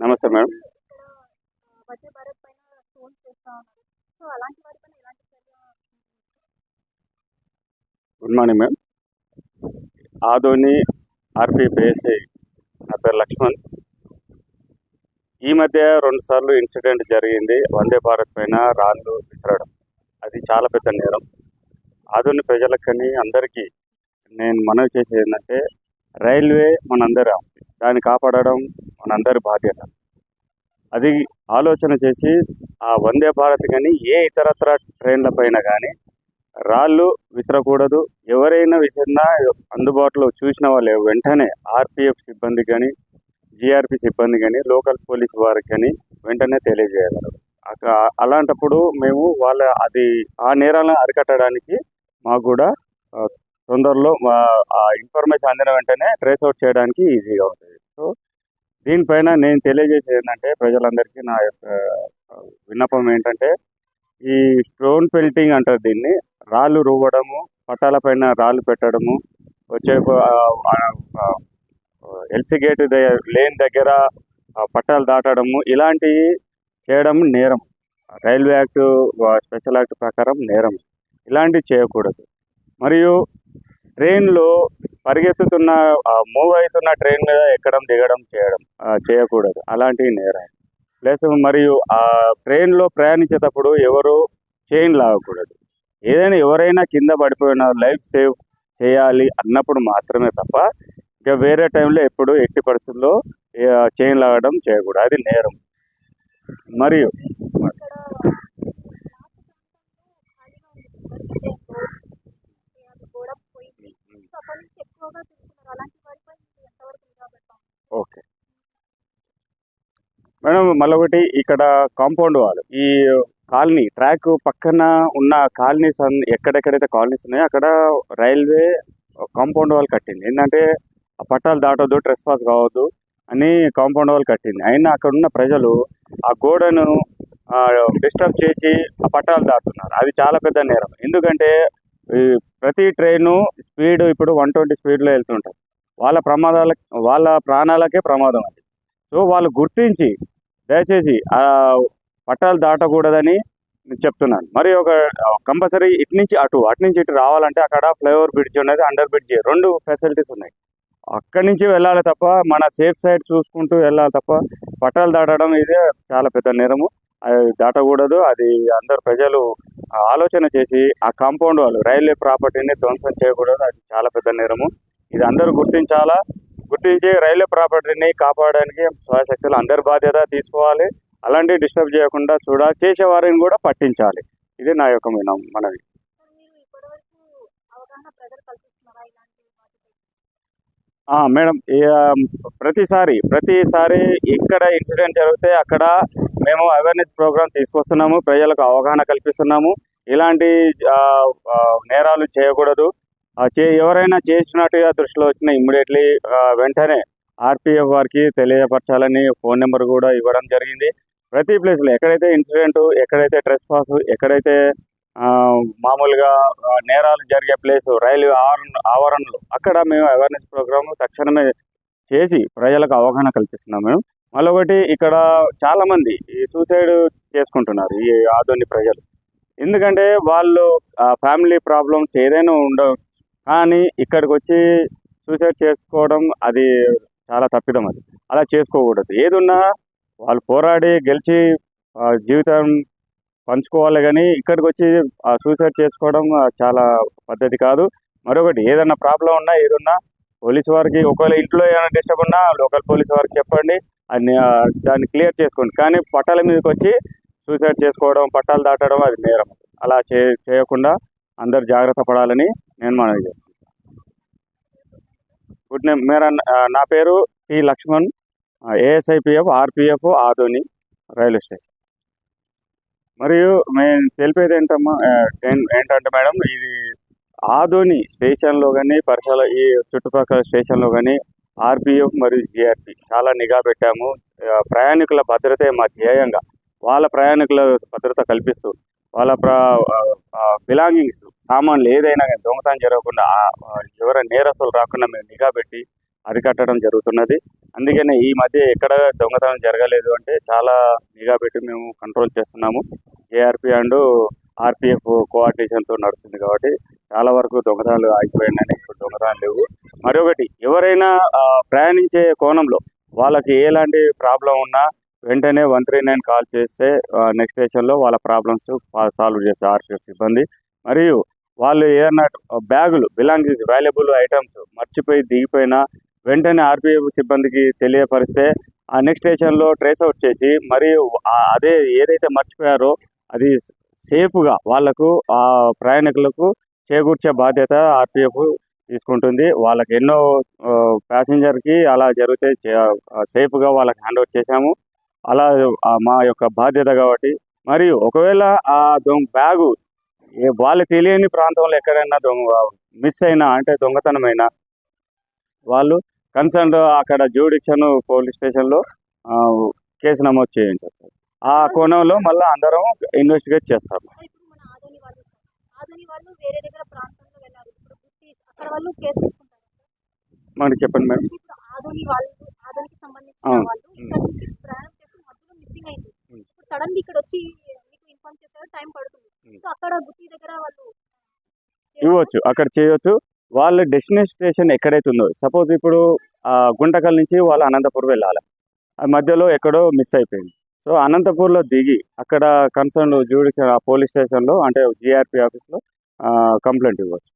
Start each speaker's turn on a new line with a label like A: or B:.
A: నమస్తే madam. Good morning ma'am Adoni RP బేసే నా పేరు లక్ష్మణ్. ఈ మధ్య రెండు సార్లు ఇన్సిడెంట్ జరిగింది. వందే భారత్ పైన రాళ్ళు విసరడం. అది చాలా పెద్ద నేరం. ఆధునిక ప్రజలకని అందరికీ నేను మనవి చేసేది ఏంటంటే రైల్వే మనందరి ఆస్తి. దాన్ని కాపాడడం మనందరి బాధ్యత. అది ఆలోచన చేసి ఆ వందే భారత్ కానీ ఏ ఇతరత్ర ట్రైన్ల పైన కానీ రాళ్ళు విసరకూడదు. ఎవరైనా విసిరినా అందుబాటులో చూసిన వాళ్ళు వెంటనే ఆర్పిఎఫ్ సిబ్బంది కానీ జిఆర్పి సిబ్బంది కానీ లోకల్ పోలీస్ వారికి కానీ వెంటనే తెలియజేయగలరు అలాంటప్పుడు మేము వాళ్ళ అది ఆ నేరాలను అరికట్టడానికి మాకు కూడా తొందరలో మా- ఆ ఇన్ఫర్మేషన్ అందిన వెంటనే ట్రేస్ అవుట్ చేయడానికి ఈజీగా ఉంటుంది సో దీనిపైన నేను తెలియజేసేది ఏంటంటే ప్రజలందరికీ నా యొక్క విన్నపం ఏంటంటే ఈ స్టోన్ పెల్టింగ్ అంటారు దీన్ని రాళ్ళు రువ్వడము పట్టాల పైన రాళ్ళు పెట్టడము వచ్చే ఎల్సీ గేట్ లేని దగ్గర పట్టాలు దాటడము ఇలాంటివి చేయడం నేరం. రైల్వే యాక్ట్ స్పెషల్ యాక్ట్ ప్రకారం నేరం. ఇలాంటివి చేయకూడదు. మరియు ట్రైన్లో పరిగెత్తుతున్న మూవ్ అవుతున్న ట్రైన్ మీద ఎక్కడం దిగడం చేయడం చేయకూడదు. అలాంటివి నేరం. ప్లస్ మరియు ఆ ట్రైన్లో ప్రయాణించేటప్పుడు ఎవరు చైన్ లాగకూడదు. ఏదైనా ఎవరైనా కింద పడిపోయిన లైఫ్ సేవ్ చేయాలి అన్నప్పుడు మాత్రమే తప్ప ఇక వేరే టైంలో ఎప్పుడు ఎట్టి పరిస్థితుల్లో చైన్ లాగడం చేయకూడదు. అది నేరం. మరియు ఓకే. మేడం మళ్ళీ ఒకటి ఇక్కడ కాంపౌండ్ వాల్. ఈ కాలనీ ట్రాక్ పక్కన ఉన్న కాలనీస్ అన్ ఎక్కడెక్కడైతే కాలనీస్ ఉన్నాయో అక్కడ రైల్వే కాంపౌండ్ వాల్ కట్టింది. ఏంటంటే ఆ పట్టాలు దాటొద్దు ట్రెస్ పాస్ కావద్దు అని కాంపౌండ్ వాళ్ళు కట్టింది. అయినా అక్కడ ఉన్న ప్రజలు ఆ గోడను డిస్టర్బ్ చేసి ఆ పట్టాలు దాటుతున్నారు. అది చాలా పెద్ద నేరం. ఎందుకంటే ఈ ప్రతి ట్రైను స్పీడ్ ఇప్పుడు వన్ ట్వంటీ స్పీడ్లో వెళ్తుంటారు వాళ్ళ ప్రమాదాల వాళ్ళ ప్రాణాలకే ప్రమాదం అది. సో వాళ్ళు గుర్తించి దయచేసి ఆ పట్టాలు దాటకూడదని నేను చెప్తున్నాను మరి ఒక కంపల్సరీ ఇటు నుంచి అటు అటు నుంచి ఇటు రావాలంటే అక్కడ ఫ్లైఓవర్ బ్రిడ్జ్ ఉన్నది అండర్ బ్రిడ్జ్ రెండు ఫెసిలిటీస్ ఉన్నాయి. అక్కడి నుంచి వెళ్ళాలి తప్ప మన సేఫ్ సైడ్ చూసుకుంటూ వెళ్ళాలి తప్ప పట్టాలు దాటడం ఇదే చాలా పెద్ద నేరము. అది దాటకూడదు. అది అందరు ప్రజలు ఆలోచన చేసి ఆ కాంపౌండ్ వాళ్ళు రైల్వే ప్రాపర్టీని ధ్వంసం చేయకూడదు. అది చాలా పెద్ద నేరము. ఇది అందరూ గుర్తించాలా? గుర్తించి రైల్వే ప్రాపర్టీని కాపాడడానికి స్వయశక్తులు అందరి బాధ్యత తీసుకోవాలి. అలాంటివి డిస్టర్బ్ చేయకుండా చూడాలి చేసే వారిని కూడా పట్టించాలి. ఇది నా యొక్క మనవి
B: సో మీరు ఇప్పటివరకు అవగాహన ప్రజలు కల్పిస్తున్నారా ఇలాంటి వాటిపై
A: ఆ, మేడం ప్రతిసారి ప్రతిసారి ఇక్కడ ఇన్సిడెంట్ జరిగితే అక్కడ మేము అవేర్నెస్ ప్రోగ్రామ్ తీసుకొస్తున్నాము ప్రజలకు అవగాహన కల్పిస్తున్నాము. ఇలాంటి నేరాలు చేయకూడదు. చే ఎవరైనా చేసినట్టుగా దృష్టిలో వచ్చిన ఇమ్మీడియట్లీ వెంటనే ఆర్పిఎఫ్ వారికి తెలియపరచాలని ఫోన్ నెంబర్ కూడా ఇవ్వడం జరిగింది. ప్రతి ప్లేస్లో ఎక్కడైతే ఇన్సిడెంట్ ఎక్కడైతే ట్రెస్ పాస్ ఎక్కడైతే మామూలుగా నేరాలు జరిగే ప్లేస్ రైల్వే ఆవరణ ఆవరణలు. అక్కడ మేము అవేర్నెస్ ప్రోగ్రామ్ తక్షణమే చేసి ప్రజలకు అవగాహన కల్పిస్తున్నాం మేము. మరొకటి ఇక్కడ చాలామంది ఈ సూసైడ్ చేసుకుంటున్నారు ఈ ఆధునిక ప్రజలు. ఎందుకంటే వాళ్ళు ఫ్యామిలీ ప్రాబ్లమ్స్ ఏదైనా ఉండవు కానీ ఇక్కడికి వచ్చి సూసైడ్ చేసుకోవడం అది చాలా తప్పిదం అది. అలా చేసుకోకూడదు. ఏదున్నా వాళ్ళు పోరాడి గెలిచి జీవితం పంచుకోవాలి కానీ ఇక్కడికి వచ్చి సూసైడ్ చేసుకోవడం చాలా పద్ధతి కాదు. మరొకటి ఏదైనా ప్రాబ్లం ఉన్నా ఏదున్నా పోలీస్ వారికి ఒకవేళ ఇంట్లో ఏమైనా డిస్టర్బ్ ఉన్నా లోకల్ పోలీస్ వారికి చెప్పండి. అన్ని దాన్ని క్లియర్ చేసుకోండి. కానీ పట్టాల మీదకి వచ్చి సూసైడ్ చేసుకోవడం పట్టాలు దాటడం అది నేరం. అలా చే చేయకుండా అందరు జాగ్రత్త పడాలని నేను మనవి చేస్తున్నాను. గుడ్ నేమ్ మేరా నా పేరు T Lakshman. ASIPF RPF Adoni railway station. మరియు మేము తెలిపేది ఏంటమ్మా ఏంటంటే మేడం ఇది ఆదోని స్టేషన్లో కానీ పరిసర ఈ చుట్టుపక్కల స్టేషన్లో కానీ ఆర్పిఎఫ్ మరియు జిఆర్పి చాలా నిఘా పెట్టాము. ప్రయాణికుల భద్రతే మా ధ్యేయంగా వాళ్ళ ప్రయాణికుల భద్రత కల్పిస్తూ వాళ్ళ బిలాంగింగ్స్ సామాన్లు ఏదైనా కానీ దొంగతనం జరగకుండా ఎవరైనా నేరస్తులు రాకుండా మేము నిఘా పెట్టి అరికట్టడం జరుగుతున్నది. అందుకనే ఈ మధ్య ఎక్కడ దొంగతనం జరగలేదు అంటే చాలా నిఘా పెట్టి మేము కంట్రోల్ చేస్తున్నాము. జేఆర్పి అండ్ ఆర్పిఎఫ్ కోఆర్డినేషన్తో నడుస్తుంది కాబట్టి చాలా వరకు దొంగతనాలు ఆగిపోయినాయి. ఇప్పుడు దొంగతనాలు లేవు. మరొకటి ఎవరైనా ప్రయాణించే కోణంలో వాళ్ళకి ఎలాంటి ప్రాబ్లం ఉన్నా వెంటనే వన్ త్రీ నైన్ కాల్ చేస్తే నెక్స్ట్ స్టేషన్లో వాళ్ళ ప్రాబ్లమ్స్ సాల్వ్ చేస్తారు ఆర్పిఎఫ్ సిబ్బంది. మరియు వాళ్ళు ఏదన్నా బ్యాగులు బిలాంగింగ్స్ వాల్యుబుల్ ఐటమ్స్ మర్చిపోయి దిగిపోయినా వెంటనే ఆర్పిఎఫ్ సిబ్బందికి తెలియపరిస్తే ఆ నెక్స్ట్ స్టేషన్లో ట్రేస్ అవుట్ చేసి మరియు అదే ఏదైతే మర్చిపోయారో అది సేఫ్గా వాళ్ళకు ఆ ప్రయాణికులకు చేకూర్చే బాధ్యత ఆర్పిఎఫ్ తీసుకుంటుంది. వాళ్ళకి ఎన్నో ప్యాసింజర్కి అలా జరిగితే సేఫ్గా వాళ్ళకి హ్యాండ్ ఓవర్ చేశాము. అలా మా యొక్క బాధ్యత కాబట్టి. మరియు ఒకవేళ ఆ దొంగ బ్యాగు వాళ్ళు తెలియని ప్రాంతంలో ఎక్కడైనా దొంగ మిస్ అయినా అంటే దొంగతనమైనా వాళ్ళు కన్సర్న్ అక్కడ జ్యూడిక్షన్ పోలీస్ స్టేషన్లో కేసు నమోదు చేయించారు. ఆ కోణంలో మళ్ళీ అందరం ఇన్వెస్టిగేట్ చేస్తారు మనకి చెప్పండి మేడం.
B: సడన్లీ ఇక్కడ వచ్చి మీకు ఇన్ఫార్మ్ చేశారు టైం పడుతుంది. సో అక్కడ గుత్తి దగ్గర వాళ్ళు
A: ఇవ్వచ్చు అక్కడ చేయవచ్చు వాళ్ళ డెస్టినేషన్ స్టేషన్ ఎక్కడైతే ఉందో సపోజ్ ఇప్పుడు ఆ, గుంటకల్ నుంచి వాళ్ళు అనంతపూర్ వెళ్ళాలి. ఆ మధ్యలో ఎక్కడో మిస్ అయిపోయింది. సో అనంతపూర్లో దిగి అక్కడ కన్సర్న్ జ్యూడిషియల్ పోలీస్ స్టేషన్లో అంటే జిఆర్పి ఆఫీస్లో కంప్లైంట్ ఇవ్వచ్చు.